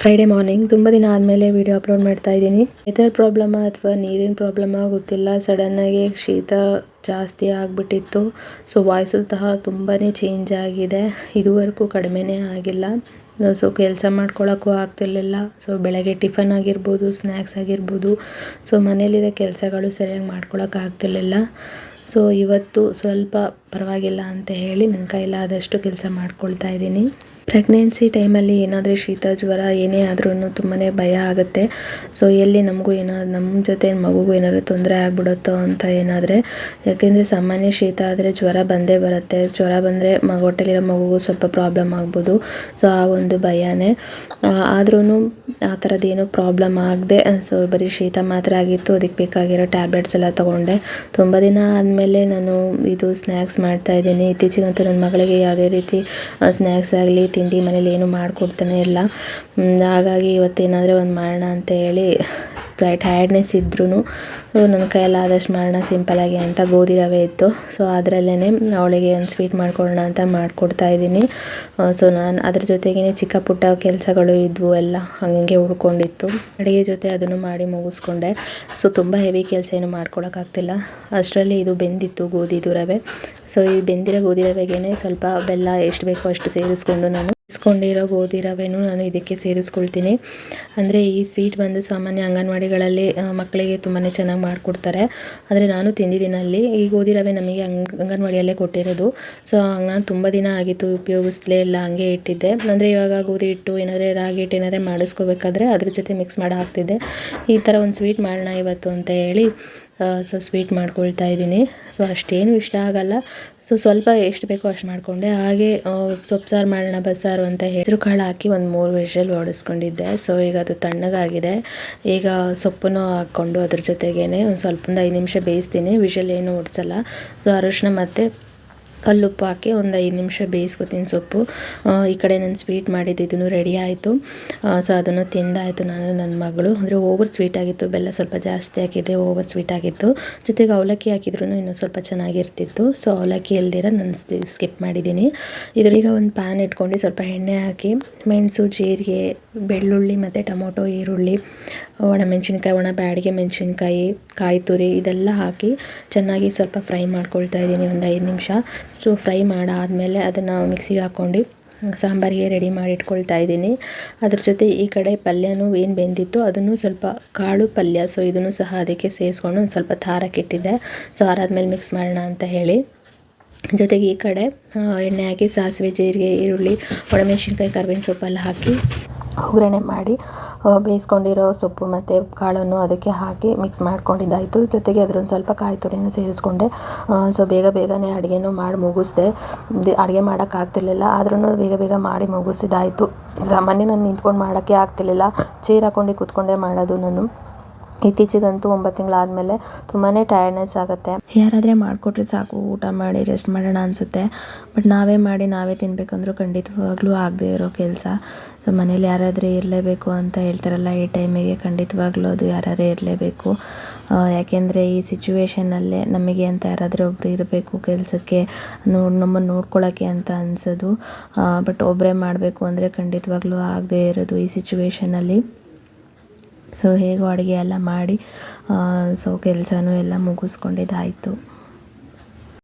Friday morning ತುಂಬ ದಿನ ಆದಮೇಲೆ ವಿಡಿಯೋ ಅಪ್ಲೋಡ್ ಮಾಡ್ತಾ ಇದ್ದೀನಿ. ವೆದರ್ ಪ್ರಾಬ್ಲಮ್ ಅಥವಾ ನೀರಿನ ಪ್ರಾಬ್ಲಮ್ ಗೊತ್ತಿಲ್ಲ. ಸಡನ್ನಾಗಿ ಶೀತ ಜಾಸ್ತಿ ಆಗಿಬಿಟ್ಟಿತ್ತು. ಸೊ ವಾಯ್ಸು ಸಹ ತುಂಬಾ ಚೇಂಜ್ ಆಗಿದೆ. ಇದುವರೆಗೂ ಕಡಿಮೆನೇ ಆಗಿಲ್ಲ. ಸೊ ಕೆಲಸ ಮಾಡ್ಕೊಳ್ಳೋಕ್ಕೂ ಆಗ್ತಿರ್ಲಿಲ್ಲ. ಸೊ ಬೆಳಗ್ಗೆ ಟಿಫನ್ ಆಗಿರ್ಬೋದು ಸ್ನ್ಯಾಕ್ಸ್ ಆಗಿರ್ಬೋದು. ಸೊ ಮನೇಲಿರೋ ಕೆಲಸಗಳು ಸರಿಯಾಗಿ ಮಾಡ್ಕೊಳಕ್ಕೆ ಸೊ ಇವತ್ತು ಸ್ವಲ್ಪ ಪರವಾಗಿಲ್ಲ ಅಂತ ಹೇಳಿ ನನ್ನ ಕೈಲಾದಷ್ಟು ಕೆಲಸ ಮಾಡ್ಕೊಳ್ತಾ ಇದ್ದೀನಿ. ಪ್ರೆಗ್ನೆನ್ಸಿ ಟೈಮಲ್ಲಿ ಏನಾದರೂ ಶೀತ, ಜ್ವರ, ಏನೇ ಆದ್ರೂ ತುಂಬಾ ಭಯ ಆಗುತ್ತೆ. ಸೊ ಎಲ್ಲಿ ನಮಗೂ ಏನೋ ನಮ್ಮ ಜೊತೆ ಮಗುಗೂ ಏನಾದರೂ ತೊಂದರೆ ಆಗ್ಬಿಡುತ್ತೋ ಅಂತ ಏನಾದರೆ, ಯಾಕೆಂದರೆ ಸಾಮಾನ್ಯ ಶೀತ ಆದರೆ ಜ್ವರ ಬಂದೇ ಬರುತ್ತೆ. ಜ್ವರ ಬಂದರೆ ಮಗು, ಹೊಟ್ಟೆಲಿರೋ ಮಗುಗೂ ಸ್ವಲ್ಪ ಪ್ರಾಬ್ಲಮ್ ಆಗ್ಬೋದು. ಸೊ ಆ ಒಂದು ಭಯನೇ. ಆದ್ರೂ ಆ ಥರದ್ದೇನು ಪ್ರಾಬ್ಲಮ್ ಆಗದೆ, ಸೊ, ಬರೀ ಶೀತ ಮಾತ್ರ ಆಗಿತ್ತು. ಅದಕ್ಕೆ ಬೇಕಾಗಿರೋ ಟ್ಯಾಬ್ಲೆಟ್ಸ್ ಎಲ್ಲ ತೊಗೊಂಡೆ. ತುಂಬ ದಿನ ಆದಮೇಲೆ ನಾನು ಇದು ಸ್ನ್ಯಾಕ್ಸ್ ಮಾಡ್ತಾ ಇದ್ದೀನಿ. ಇತ್ತೀಚೆಗಂತೂ ನನ್ನ ಮಗಳಿಗೆ ಯಾವುದೇ ರೀತಿ ಸ್ನ್ಯಾಕ್ಸ್ ಆಗಲಿ, ತಿಂಡಿ ಮನೇಲಿ ಏನು ಮಾಡಿಕೊಡ್ತಾನೆ ಇಲ್ಲ. ಹಾಗಾಗಿ ಇವತ್ತೇನಾದರೂ ಒಂದು ಮಾಡೋಣ ಅಂತ ಹೇಳಿ ಟಯರ್ಡ್ನೆಸ್ ಇದ್ರೂ ನನ್ನ ಕೈಯಲ್ಲಿ ಆದಷ್ಟು ಮಾಡೋಣ ಸಿಂಪಲಾಗಿ ಅಂತ ಗೋಧಿ ರವೆ ಇತ್ತು. ಸೊ ಅದರಲ್ಲೇ ಅವಳಿಗೆ ಒಂದು ಸ್ವೀಟ್ ಮಾಡ್ಕೊಳ್ಳೋಣ ಅಂತ ಮಾಡಿಕೊಡ್ತಾ ಇದ್ದೀನಿ. ಸೊ ನಾನು ಅದ್ರ ಜೊತೆಗೇ ಚಿಕ್ಕ ಪುಟ್ಟ ಕೆಲಸಗಳು ಇದ್ವು ಎಲ್ಲ, ಹಂಗೆ ಉಳ್ಕೊಂಡಿತ್ತು. ಅಡುಗೆ ಜೊತೆ ಅದನ್ನು ಮಾಡಿ ಮುಗಿಸ್ಕೊಂಡೆ. ಸೊ ತುಂಬ ಹೆವಿ ಕೆಲಸ ಏನು ಮಾಡ್ಕೊಳಕ್ಕಾಗ್ತಿಲ್ಲ. ಅಷ್ಟರಲ್ಲಿ ಇದು ಬೆಂದಿತ್ತು ಗೋಧಿದು ರವೆ. ಸೊ ಈ ಬೆಂದಿರೋ ಗೋಧಿ ರವೆಗೇ ಸ್ವಲ್ಪ ಬೆಲ್ಲ ಎಷ್ಟು ಬೇಕೋ ಅಷ್ಟು ಸೇರಿಸ್ಕೊಂಡು ನಾನು ಇಸ್ಕೊಂಡಿರೋ ಗೋಧಿ ರವೆನೂ ನಾನು ಇದಕ್ಕೆ ಸೇರಿಸ್ಕೊಳ್ತೀನಿ. ಅಂದರೆ ಈ ಸ್ವೀಟ್ ಬಂದು ಸಾಮಾನ್ಯ ಅಂಗನವಾಡಿಗಳಲ್ಲಿ ಮಕ್ಕಳಿಗೆ ತುಂಬಾ ಚೆನ್ನಾಗಿ ಮಾಡಿಕೊಡ್ತಾರೆ. ಆದರೆ ನಾನು ತಿಂದಿದ್ದೀನಲ್ಲಿ. ಈ ಗೋಧಿ ರವೆ ನಮಗೆ ಅಂಗ್, ಅಂಗನವಾಡಿಯಲ್ಲೇ ಕೊಟ್ಟಿರೋದು. ಸೊ ನಾನು ತುಂಬ ದಿನ ಆಗಿತ್ತು, ಉಪಯೋಗಿಸ್ಲೇ ಇಲ್ಲ, ಹಂಗೆ ಇಟ್ಟಿದ್ದೆ. ಅಂದರೆ ಇವಾಗ ಗೋಧಿ ಹಿಟ್ಟು ಏನಾದರೆ ರಾಗಿ ಹಿಟ್ಟು ಏನಾದರೆ ಮಾಡಿಸ್ಕೋಬೇಕಾದ್ರೆ ಅದ್ರ ಜೊತೆ ಮಿಕ್ಸ್ ಮಾಡಿ ಹಾಕ್ತಿದ್ದೆ ಈ ಥರ ಒಂದು ಸ್ವೀಟ್ ಮಾಡೋಣ ಇವತ್ತು ಅಂತ ಹೇಳಿ ಸೊ ಸ್ವೀಟ್ ಮಾಡ್ಕೊಳ್ತಾ ಇದ್ದೀನಿ. ಸೊ ಅಷ್ಟೇನು ಇಷ್ಟ ಆಗಲ್ಲ. ಸೊ ಸ್ವಲ್ಪ ಎಷ್ಟು ಬೇಕೋ ಅಷ್ಟು ಮಾಡಿಕೊಂಡೆ. ಹಾಗೆ ಸೊಪ್ಪು ಸಾರು ಮಾಡೋಣ ಬಸ್ಸಾರು ಅಂತ ಹೆಸರು ಕಾಳು ಹಾಕಿ ಒಂದು ಮೂರು ವಿಷಲ್ ಓಡಿಸ್ಕೊಂಡಿದ್ದೆ ಸೊ ಈಗ ಅದು ತಣ್ಣಗಾಗಿದೆ. ಈಗ ಸೊಪ್ಪನ್ನು ಹಾಕ್ಕೊಂಡು ಅದ್ರ ಜೊತೆಗೇ ಒಂದು ಸ್ವಲ್ಪ ಒಂದು ಐದು ನಿಮಿಷ ಬೇಯಿಸ್ತೀನಿ. ವಿಷಲ್ ಏನು ಓಡಿಸಲ್ಲ ಸೊ ಅರಶಿನ ಮತ್ತು ಕಲ್ಲುಪ್ಪು ಹಾಕಿ ಒಂದು ಐದು ನಿಮಿಷ ಬೇಯಿಸ್ಕೊತೀನಿ ಸೊಪ್ಪು. ಈ ಕಡೆ ನಾನು ಸ್ವೀಟ್ ಮಾಡಿದ್ದು ಇದನ್ನು ರೆಡಿ ಆಯಿತು. ಸೊ ಅದನ್ನು ತಿಂದಾಯಿತು ನಾನು ನನ್ನ ಮಗಳು. ಅಂದರೆ ಓವರ್ ಸ್ವೀಟ್ ಆಗಿತ್ತು, ಬೆಲ್ಲ ಸ್ವಲ್ಪ ಜಾಸ್ತಿ ಹಾಕಿದ್ದೆ, ಓವರ್ ಸ್ವೀಟ್ ಆಗಿತ್ತು. ಜೊತೆಗೆ ಅವಲಕ್ಕಿ ಹಾಕಿದ್ರು ಇನ್ನೂ ಸ್ವಲ್ಪ ಚೆನ್ನಾಗಿರ್ತಿತ್ತು. ಸೊ ಅವಲಕ್ಕಿ ಇಲ್ದಿರ ನಾನು ಸ್ಕಿಪ್ ಮಾಡಿದ್ದೀನಿ. ಇದರೀಗ ಒಂದು ಪ್ಯಾನ್ ಇಟ್ಕೊಂಡು ಸ್ವಲ್ಪ ಎಣ್ಣೆ ಹಾಕಿ, ಮೆಣಸು, ಜೀರಿಗೆ, ಬೆಳ್ಳುಳ್ಳಿ ಮತ್ತು ಟೊಮೊಟೊ, ಈರುಳ್ಳಿ ಒಣಮೆಣಸಿನ್ಕಾಯಿ ಒಣ ಬ್ಯಾಡಿಗೆ ಮೆಣಸಿನ್ಕಾಯಿ, ಕಾಯಿ ತುರಿ ಇದೆಲ್ಲ ಹಾಕಿ ಚೆನ್ನಾಗಿ ಸ್ವಲ್ಪ ಫ್ರೈ ಮಾಡ್ಕೊಳ್ತಾ ಇದ್ದೀನಿ ಒಂದು ಐದು ನಿಮಿಷ. ಸೊ ಫ್ರೈ ಮಾಡಾದಮೇಲೆ ಅದನ್ನು ಮಿಕ್ಸಿಗೆ ಹಾಕ್ಕೊಂಡು ಸಾಂಬಾರಿಗೆ ರೆಡಿ ಮಾಡಿ ಇಟ್ಕೊಳ್ತಾ ಇದ್ದೀನಿ. ಅದ್ರ ಜೊತೆ ಈ ಕಡೆ ಪಲ್ಯನೂ ಏನು ಬೆಂದಿತ್ತು ಅದನ್ನು ಸ್ವಲ್ಪ ಕಾಳು ಪಲ್ಯ ಸೊ ಇದನ್ನು ಸಹ ಅದಕ್ಕೆ ಸೇರಿಸ್ಕೊಂಡು ಒಂದು ಸ್ವಲ್ಪ ಖಾರಕ್ಕೆ ಇಟ್ಟಿದ್ದೆ. ಸೊ ಆರಾದ್ಮೇಲೆ ಮಿಕ್ಸ್ ಮಾಡೋಣ ಅಂತ ಹೇಳಿ. ಜೊತೆಗೆ ಈ ಕಡೆ ಎಣ್ಣೆ ಹಾಕಿ ಸಾಸಿವೆ ಜೀರಿಗೆ, ಈರುಳ್ಳಿ ಒಣಮೆಣಸಿನ್ಕಾಯಿ ಕರ್ಬೇವಿನ ಸೊಪ್ಪೆಲ್ಲ ಹಾಕಿ ಒಗ್ಗರಣೆ ಮಾಡಿ ಬೇಯಿಸ್ಕೊಂಡಿರೋ ಸೊಪ್ಪು ಮತ್ತು ಕಾಳನ್ನು ಅದಕ್ಕೆ ಹಾಕಿ ಮಿಕ್ಸ್ ಮಾಡ್ಕೊಂಡಿದ್ದಾಯಿತು. ಜೊತೆಗೆ ಅದ್ರೊಂದು ಸ್ವಲ್ಪ ಕಾಯಿ ತುರಿನೂ ಸೇರಿಸ್ಕೊಂಡೆ. ಸೊ ಬೇಗ ಬೇಗನೆ ಅಡುಗೆನೂ ಮಾಡಿ ಮುಗಿಸ್ದೆ. ಅಡುಗೆ ಮಾಡೋಕ್ಕಾಗ್ತಿರ್ಲಿಲ್ಲ ಆದ್ರೂ ಬೇಗ ಬೇಗ ಮಾಡಿ ಮುಗಿಸಿದಾಯಿತು ಸಾಮಾನ್ಯ ನಾನು ನಿಂತ್ಕೊಂಡು ಮಾಡೋಕ್ಕೆ ಆಗ್ತಿರ್ಲಿಲ್ಲ. ಚೇರ್ ಹಾಕ್ಕೊಂಡು ಕೂತ್ಕೊಂಡೇ ಮಾಡೋದು ನಾನು. ಇತ್ತೀಚೆಗಂತೂ ಒಂಬತ್ತು ತಿಂಗಳಾದಮೇಲೆ ತುಂಬಾ ಟಯರ್ಡ್ನೆಸ್ ಆಗುತ್ತೆ. ಯಾರಾದರೆ ಮಾಡಿಕೊಟ್ರೆ ಸಾಕು, ಊಟ ಮಾಡಿ ರೆಸ್ಟ್ ಮಾಡೋಣ ಅನಿಸುತ್ತೆ. ಬಟ್ ನಾವೇ ಮಾಡಿ, ನಾವೇ ತಿನ್ನಬೇಕಂದ್ರೂ ಖಂಡಿತವಾಗ್ಲೂ ಆಗದೆ ಇರೋ ಕೆಲಸ. ಸೊ ಮನೇಲಿ ಯಾರಾದರೂ ಇರಲೇಬೇಕು ಅಂತ ಹೇಳ್ತಾರಲ್ಲ, ಈ ಟೈಮಿಗೆ ಖಂಡಿತವಾಗ್ಲೂ ಅದು ಯಾರಾದ್ರೂ ಇರಲೇಬೇಕು. ಯಾಕೆಂದರೆ ಈ ಸಿಚುವೇಷನಲ್ಲೇ ನಮಗೆ ಅಂತ ಯಾರಾದರೂ ಒಬ್ಬರು ಇರಬೇಕು ಕೆಲಸಕ್ಕೆ ನೋಡಿ ನಮ್ಮನ್ನು ನೋಡ್ಕೊಳ್ಳೋಕ್ಕೆ ಅಂತ ಅನಿಸೋದು. ಬಟ್ ಒಬ್ಬರೇ ಮಾಡಬೇಕು ಅಂದರೆ ಖಂಡಿತವಾಗ್ಲೂ ಆಗದೆ ಇರೋದು ಈ ಸಿಚುವೇಶನಲ್ಲಿ ಸೊ ಹೇಗೋ ಅಡುಗೆ ಎಲ್ಲ ಮಾಡಿ ಸೊ ಕೆಲಸನೂ ಎಲ್ಲ ಮುಗಿಸ್ಕೊಂಡಿದ್ದಾಯಿತು.